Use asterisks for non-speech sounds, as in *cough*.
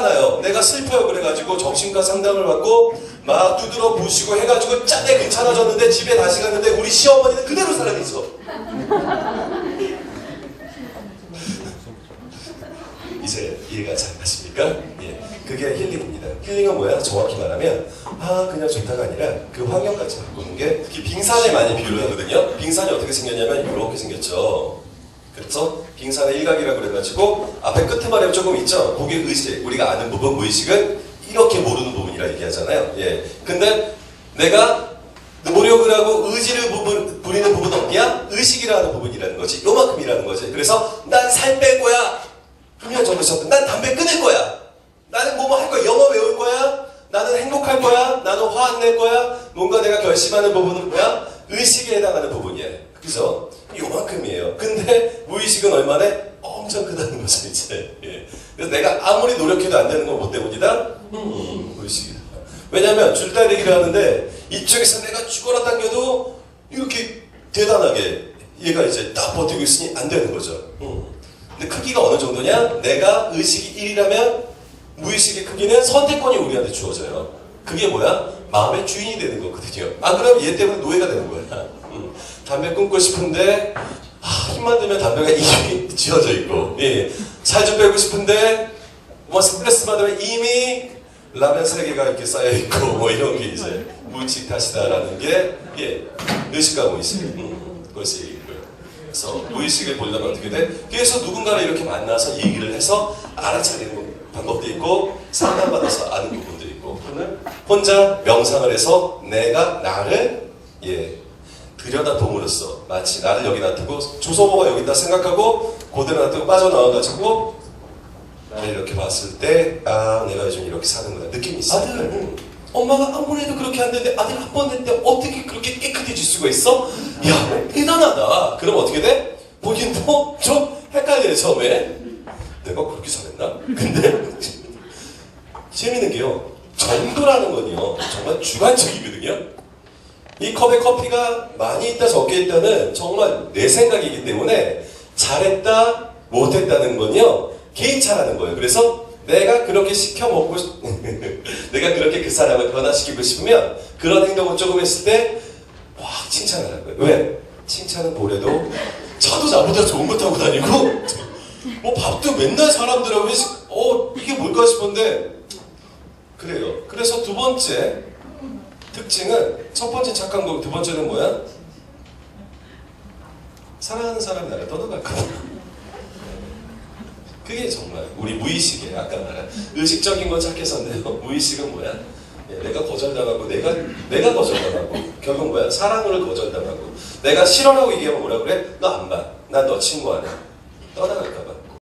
제가 화가 나요. 내가 슬퍼요. 그래가지고 정신과 상담을 받고 막 두드러 부시고 해가지고 짠내 괜찮아졌는데 집에 다시 갔는데 우리 시어머니는 그대로 살아있어. *laughs* 이제 이해가 잘 가십니까? 예. 그게 힐링입니다. 힐링은 뭐야? 정확히 말하면 아 그냥 좋다가 아니라 그 환경까지 바꾸는 게 특히 빙산에 많이 비유를 하거든요. 빙산이 어떻게 생겼냐면 이렇게 생겼죠. 그래서 빙산의 일각이라고 그래가지고 앞에 끝에 말에 조금 있죠. 그게 의식. 우리가 아는 부분 무의식은 이렇게 모르는 부분이라 얘기하잖아요. 예. 근데 내가 노력을 하고 의지를 부분, 부리는 부분 어디야? 의식이라는 부분이라는 거지. 요만큼이라는 거지. 그래서 난 살 뺄 거야. 분명 적으셨던 난 담배 끊을 거야. 나는 뭐 뭐 할 거야. 영어 외울 거야. 나는 행복할 거야. 나는 화 안 낼 거야. 뭔가 내가 결심하는 부분은 뭐야? 의식에 해당하는 부분이야. 그죠? 요만큼이에요. 근데 무의식은 얼마네? 엄청 크다는 거죠, 이제. 예. 그래서 내가 아무리 노력해도 안 되는 건뭐 때문이다? 음, 무의식이다. 왜냐면 줄다리기를 하는데 이쪽에서 내가 죽어라 당겨도 이렇게 대단하게 얘가 이제 딱 버티고 있으니 안 되는 거죠. 음. 근데 크기가 어느 정도냐? 내가 의식이 1이라면 무의식의 크기는 선택권이 우리한테 주어져요. 그게 뭐야? 마음의 주인이 되는 거거든요. 아 그럼 얘 때문에 노예가 되는 거야. 음. 담배 끊고 싶은데 아, 힘만 들면 담배가 이미 *laughs* 지어져 있고 예. 살좀 빼고 싶은데 뭐 스트레스 받으면 이미 라면 세 개가 이렇게 쌓여 있고 뭐 이런 게 이제 무의식 탓이다라는 게 예. 의식과 무의식 음, 그것이 있고요. 그래서 무의식을 보려면 어떻게 돼? 그래서 누군가를 이렇게 만나서 얘기를 해서 알아차리는 방법도 있고 상담받아서 아는 부분도 있고 혼자 명상을 해서 내가 나를 예 들여다 봄으로써 마치 나를 여기 놔두고 조소모가 여기 있다 생각하고 고대로 놔두고 빠져나와가지고 나를 이렇게 봤을 때 아 내가 요즘 이렇게 사는구나 느낌이 있어 아들 응. 엄마가 아무래도 그렇게 안 되는데 아들 한 번 했는데 어떻게 그렇게 깨끗해질 수가 있어? 야 대단하다 그럼 어떻게 돼? 본인도 *laughs* 좀 헷갈려요 처음에 내가 그렇게 살았나? 근데 *laughs* 재밌는 게요 정도라는 건요 정말 주관적이거든요 이 컵에 커피가 많이 있다 적게 있다는 정말 내 생각이기 때문에 잘했다 못했다는 건요 개인차라는 거예요. 그래서 내가 그렇게 시켜 먹고 싶- *laughs* 내가 그렇게 그 사람을 변화시키고 싶으면 그런 행동을 조금 했을 때 확 칭찬하는 거예요. 왜? 칭찬은 뭐래도 차도 나보다 좋은 거 타고 다니고 *laughs* 뭐 밥도 맨날 사람들하고 회식 어 이게 뭘까 싶은데 그래요. 그래서 두 번째 특징은 첫 번째 착한 거고 두 번째는 뭐야? 사랑하는 사람이 나를 떠나갈까 봐. 그게 정말 우리 무의식에 아까 말한 의식적인 건 착해서인데요. *laughs* 무의식은 뭐야? 예, 내가 거절당하고 내가 내가 거절당하고 결국 뭐야? 사랑을 거절당하고 내가 싫어라고 얘기하면 뭐라 그래? 너 안 봐. 난너 친구 안 해. 떠나갈까